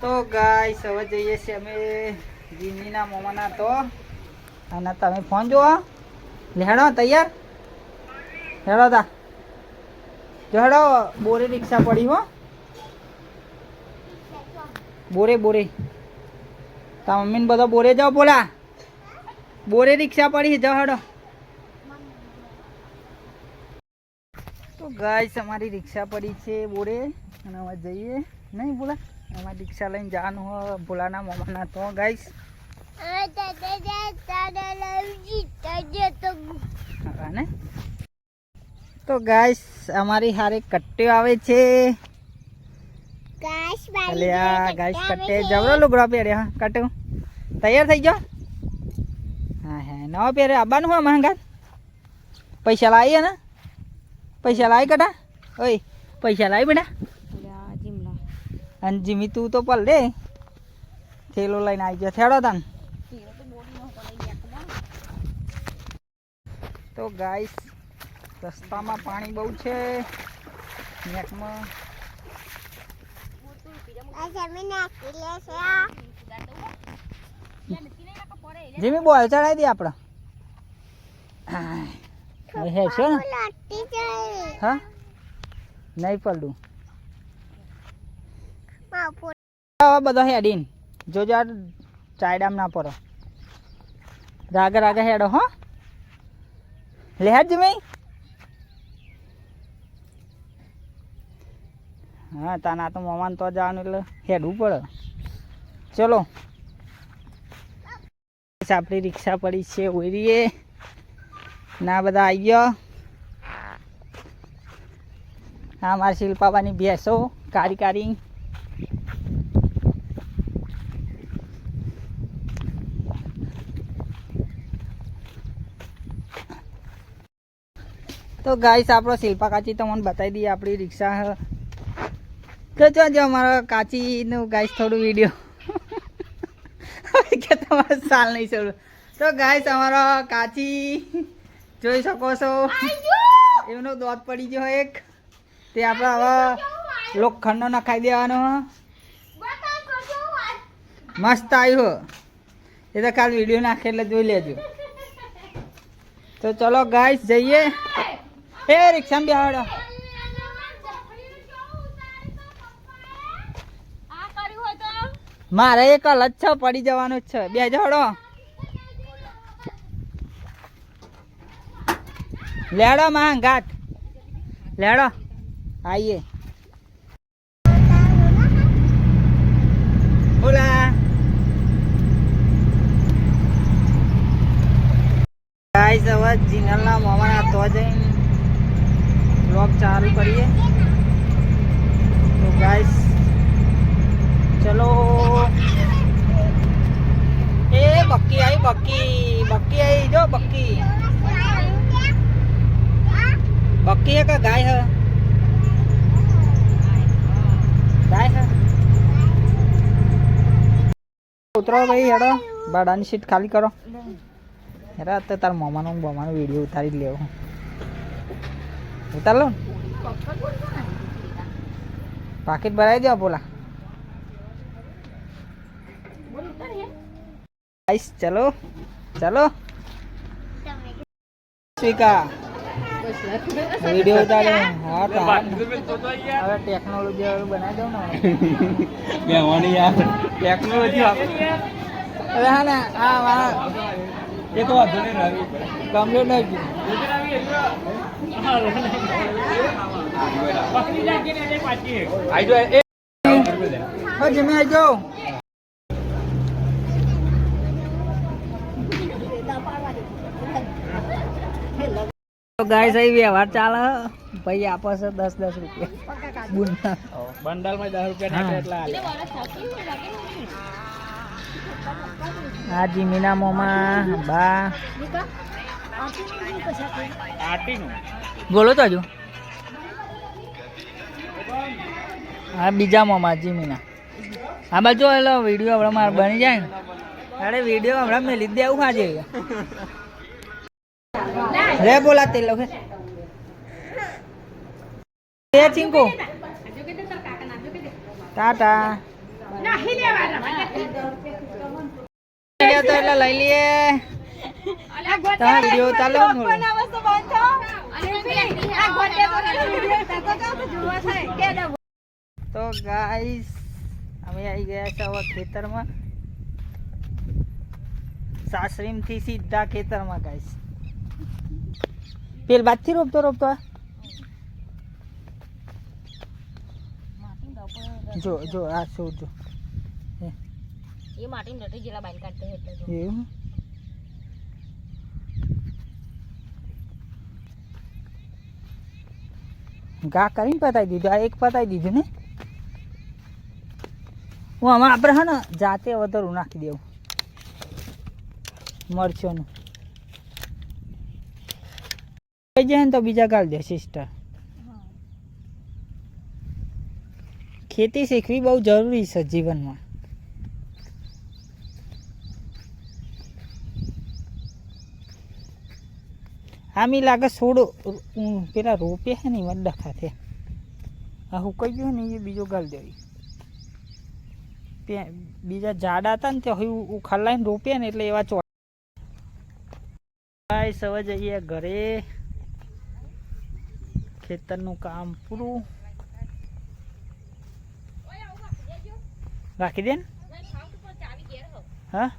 તો ગાય હવે જઈએ છીએ અમે જીનીના મોમાના તો. અને તમે ફોન જોવો. લેડો, તૈયાર? હેડો તા. જો હેડો બોરે રિક્ષા પડી હો. બોરે બોરે. તા મમ્મીને બધો બોરે જાઓ બોલા. બોરે રિક્ષા પડી જાઓ હેડો. તો ગાઈસ અમારી રિક્ષા પડી છે બોરે. અને હવે જઈએ. નહીં બોલા. અમારી દીક્ષા લઈને જવાનું હોય ભોલાના મામાના તો ગાઈશ ને? તો ગાઈસ અમારી હારે કટ્ટીઓ આવે છે. અલ્યા ગાઈસ કટ્ટે જવરો લુગડો પહેરે હા કટ્ટુ. તૈયાર થઈ જાઓ હા હા નવા પહેરે આવવાનું હોય મહંગા. પૈસા લાવીએ ને? પૈસા લાવી કટા ઓય પૈસા લાવી બેટા. અને જીમી તું તો પલ દે. થેલો લઈને આવી ગયો. થેડો તાન. તો ગાઈસ રસ્તામાં પાણી બહુ છે. નેકમાં. જીમી બોલ ચડાવી દે આપણે હે. છે ને? હા. નહીં હવે બધો હેડીન જોજો આ ચાયડામ ના પડો. રાગે રાગે હેડો, હો. લેહાજ જમી. હા, તાના તો મમાન તો જવાનું એટલે હેડવું પડે. ચલો. આપણી રિક્ષા પડી છે ઓરીએ ના બધા આવી ગયો. હા મારા શિલ્પાબાની ભેંસો કારી કારી તો ગાઈસ આપણો શિલ્પા કાચી તમને બતાવી દઈએ, આપણી રિક્ષા તો જો અમારો કાચીનું ગાઈસ થોડું વીડિયો કે તમારે સાલ નહીં છોડું. તો ગાઈસ અમારો કાચી, જોઈ શકો છો. એમનો દોત પડી ગયો એક. તે આપણે હવે લોખંડનો નખાઈ દેવાનો મસ્ત આવ્યો. એ તો કાલ વીડિયો નાખે એટલે જોઈ લેજો. તો ચલો ગાઈસ જઈએ. એ રિક્ષામાં બેહાડો. મારે એક લચ્છો પડી જવાનું છે. બે જડો લેડો માં ઘાટ. લેડો. આઈએ. બોલા ગાઈસ, હવે જીનલના મોમાં તો જઈને. બ્લોગ ચાલુ કરીએ. તો ગાઈસ ચલો. એ બક્કી આવી બક્કી બક્કી આવી જો, બક્કી. બક્કી હે કે ગાય હે? ગાય હે? ઉતરો ભાઈ હેડો ભાડાની સીટ ખાલી કરો. હેરા તો તાર મમાનો બમાનો વીડિયો ઉતારી લેવો. ઉતાર લો. પાકીટ ભરાઈ દો બોલા. ગાઈસ ચલો. ચલો. સ્વીકા વીડિયો ઉતારે. હા હવે ટેકનોલોજી હવે બનાવી દઉં ને બેવાની યાર. ટેકનોલોજી હવે હા ને હા હા. એ તો વાંધો નહીં રવિ હો જમી આવી જાઓ. ગાય સહી વ્યવહાર ચાલે. ભાઈ આપે છે દસ દસ રૂપિયા. બંડલમાં દસ રૂપિયા એટલે હાલે મીનામોમાં, બા. બોલો તો હજુ. હા બીજા મોમાં જીમીના આ બાજુ એટલે વીડિયો હમણાં મારે બની જાય ને. અરે, વીડિયો હમણાં મેં લીધી, આવું ખાજે રે બોલા તે લોકો એ ચિંકો. ટાટા. લ્યો તો એટલે લઈ લઈએ. વીડિયો ને તો ગાઈસ, અમે આવી ગયા છે હવે ખેતરમાં. સીધા ખેતરમાં, ગાઈસ. પેલ બાદથી રોપતો રોપતો જો જો, આ શું જો. એ માટે નથી જેલા બાઈલ કાઢતે એટલે એવું? ઘા કરીને પતાવી દીધું આ એક પતાવી દીધું ને? હું આમાં આપણે હા ને જાતે વધારું નાખી દેવું. મરચોનું. થઈ જાય ને તો બીજા ગાળ દે સિસ્ટર ખેતી શીખવી બહુ જરૂરી છે જીવનમાં. આમી લાગે છોડો પેલા રોપે છે ને એમાં ખાતે. આ હુકાઈ ગયો ને એ બીજો ગાલ દેવી. તે બીજા જાડા હતા ને તે હવે ઉખાલાઈને રોપે ને એટલે એવા ચોટ ભાઈ સવા જઈએ ઘરે. ખેતરનું કામ પૂરું. રાખી દે ને. હા?